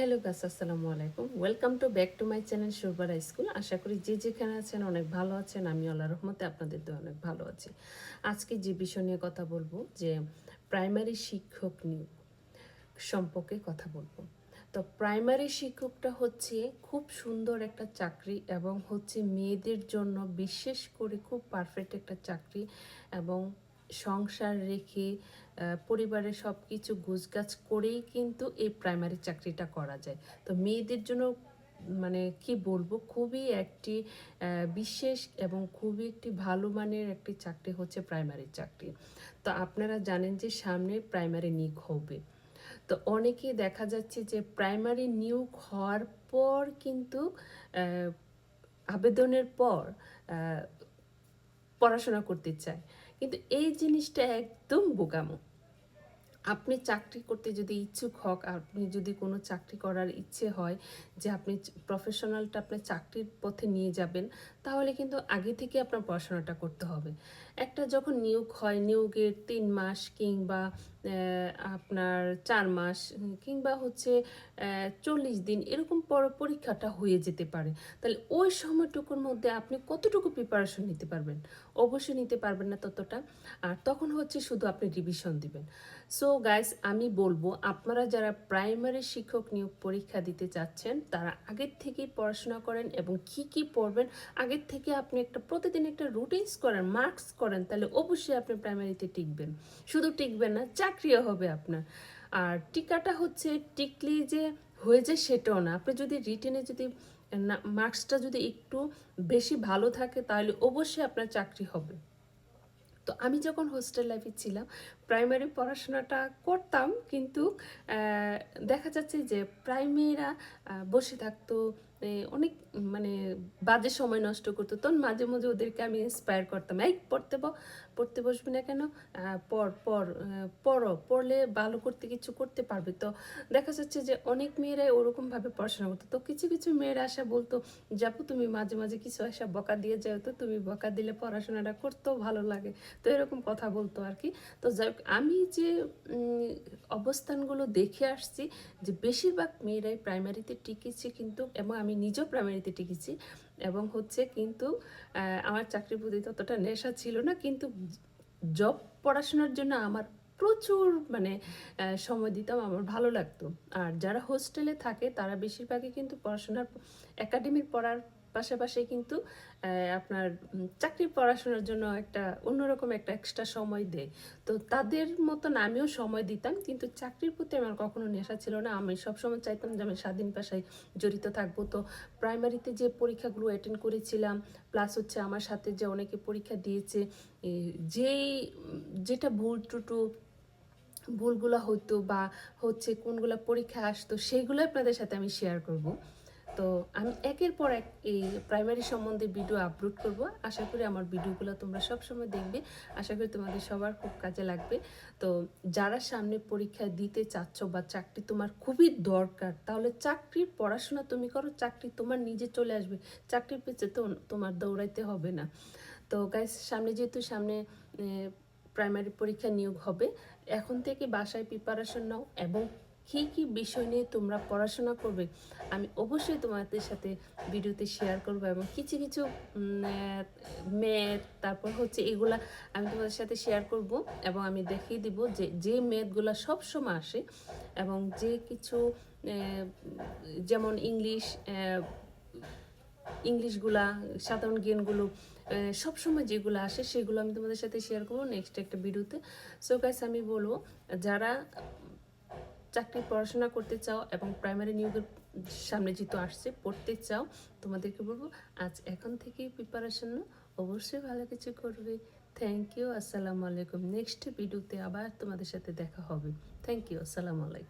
Hello guys আসসালামু আলাইকুম। Welcome to back to my channel সুরবার school আশা করি যে যেখানে আছেন অনেক ভালো আছেন। আমি আল্লাহ রহমতে আপনাদের তো অনেক ভালো আছি। আজকে যে বিষয় নিয়ে কথা বলব, যে প্রাইমারি শিক্ষক নিয়োগ সম্পর্কে কথা বলব। তো প্রাইমারি শিক্ষকটা হচ্ছে খুব সুন্দর একটা চাকরি এবং হচ্ছে মেয়েদের জন্য বিশেষ করে খুব পারফেক্ট একটা চাকরি এবং সংসার রেখে পরিবারের সব কিছু গুছগাছ করেই কিন্তু এই প্রাইমারি চাকরিটা করা যায়। তো মেয়েদের জন্য মানে কি বলব, খুবই একটি বিশেষ এবং খুবই একটি ভালো মানের একটি চাকরি হচ্ছে প্রাইমারি চাকরি। তো আপনারা জানেন যে সামনে প্রাইমারি নিয়োগ হবে। তো অনেকেই দেখা যাচ্ছে যে প্রাইমারি নিয়োগ হওয়ার পর কিন্তু আবেদনের পর পড়াশোনা করতে চায়। কিন্তু এই জিনিসটা একদম বোকামো। আপনি চাকরি করতে যদি ইচ্ছুক হক, আপনি যদি কোনো চাকরি করার ইচ্ছে হয় যে আপনি প্রফেশনালটা আপনার চাকরির পথে নিয়ে যাবেন, তাহলে কিন্তু আগে থেকে আপনার পড়াশোনাটা করতে হবে। একটা যখন নিয়োগ হয়, নিয়োগের তিন মাস কিংবা আপনার চার মাস কিংবা হচ্ছে চল্লিশ দিন এরকম পর পরীক্ষাটা হয়ে যেতে পারে। তাহলে ওই সময়টুকুর মধ্যে আপনি কতটুকু প্রিপারেশন নিতে পারবেন? অবশ্যই নিতে পারবেন না ততটা। আর তখন হচ্ছে শুধু আপনি রিভিশন দিবেন। সো গাইস আমি বলব, আপনারা যারা প্রাইমারি শিক্ষক নিয়োগ পরীক্ষা দিতে চাচ্ছেন, তারা আগের থেকেই পড়াশোনা করেন এবং কি কি পড়বেন, আগের থেকে আপনি একটা প্রতিদিন একটা রুটিনস করেন মার্কস করেন, তাহলে অবশ্যই আপনি প্রাইমারিতে টিকবেন। শুধু টিকবেন না চাকরিও হবে আপনার। আর টিকাটা হচ্ছে টিকলি যে হয়ে যায় সেটাও না। আপনি যদি রিটেনে যদি মার্কসটা যদি একটু বেশি ভালো থাকে তাহলে অবশ্যই আপনার চাকরি হবে। তো আমি যখন হোস্টেল লাইফে ছিলাম প্রাইমারি পড়াশোনাটা করতাম, কিন্তু দেখা যাচ্ছে যে প্রাইমেরা বসে থাকতো অনেক মানে বাজে সময় নষ্ট করতো। তখন মাঝে মাঝে ওদেরকে আমি ইন্সপায়ার করতাম, এই, পড়তে পড়তে বসবি না কেন? পড় পড় পড়ো, পড়লে ভালো করতে কিছু করতে পারবে। তো দেখা যাচ্ছে যে অনেক মেয়েরাই ওরকমভাবে পড়াশোনা করতো। তো কিছু কিছু মেয়েরা আসা বলতো যাব তুমি মাঝে মাঝে কিছু আসা বকা দিয়ে যাও তো, তুমি বকা দিলে পড়াশোনাটা করতেও ভালো লাগে। তো এরকম কথা বলতো আর কি। তো যাই আমি যে অবস্থানগুলো দেখে আসছি, যে বেশিরভাগ মেয়েরাই প্রাইমারিতে টিকেছে কিন্তু, এবং আমি নিজেও প্রাইমারিতে টিকেছি এবং হচ্ছে কিন্তু আমার চাকরির প্রতি ততটা নেশা ছিল না, কিন্তু জব পড়াশোনার জন্য আমার প্রচুর মানে সময় দিতাম, আমার ভালো লাগতো। আর যারা হোস্টেলে থাকে তারা বেশিরভাগই কিন্তু পড়াশোনার একাডেমিক পড়ার পাশাপাশি কিন্তু আপনার চাকরির পড়াশোনার জন্য একটা অন্যরকম একটা এক্সট্রা সময় দেয়। তো তাদের মতন আমিও সময় দিতাম, কিন্তু চাকরির প্রতি আমার কখনো নেশা ছিল না। আমি সবসময় চাইতাম যে আমি স্বাধীন পেশায় জড়িত থাকব। তো প্রাইমারিতে যে পরীক্ষাগুলো অ্যাটেন্ড করেছিলাম প্লাস হচ্ছে আমার সাথে যে অনেকে পরীক্ষা দিয়েছে যেই, যেটা ভুল টুটু, ভুলগুলো হতো বা হচ্ছে কোনগুলো পরীক্ষা আসতো সেইগুলো আপনাদের সাথে আমি শেয়ার করব। তো আমি একের পর এক এই প্রাইমারি সম্বন্ধে ভিডিও আপলোড করব। আশা করি আমার ভিডিওগুলো তোমরা সবসময় দেখবে। আশা করি তোমাদের সবার খুব কাজে লাগবে। তো যারা সামনে পরীক্ষা দিতে চাচ্ছ বা চাকরি তোমার খুবই দরকার, তাহলে চাকরির পড়াশোনা তুমি করো, চাকরি তোমার নিজে চলে আসবে। চাকরির পেছে তো তোমার দৌড়াইতে হবে না। তো গাইস সামনে যেহেতু সামনে প্রাইমারি পরীক্ষা নিয়োগ হবে, এখন থেকে বাসায় প্রিপারেশন নাও এবং কী কী বিষয় নিয়ে তোমরা পড়াশোনা করবে, আমি অবশ্যই তোমাদের সাথে ভিডিওতে শেয়ার করব এবং কিছু কিছু ম্যাথ তারপর হচ্ছে এগুলা আমি তোমাদের সাথে শেয়ার করব এবং আমি দেখিয়ে দিব যে যে ম্যাথগুলো সবসময় আসে এবং যে কিছু যেমন ইংলিশ ইংলিশগুলা সাধারণ জ্ঞানগুলো সবসময় যেগুলো আসে সেগুলো আমি তোমাদের সাথে শেয়ার করব নেক্সট একটা ভিডিওতে। সো গাইস আমি বলব, যারা চাকরি পড়াশোনা করতে চাও এবং প্রাইমারি নিয়োগের সামনে যেহেতু আসছে, পড়তে চাও, তোমাদেরকে বলব, আজ এখন থেকেই প্রিপারেশন অবশ্যই ভালো কিছু করবে। থ্যাংক ইউ আসসালামু আলাইকুম। নেক্সট ভিডিওতে আবার তোমাদের সাথে দেখা হবে। থ্যাংক ইউ আসসালামু আলাইকুম।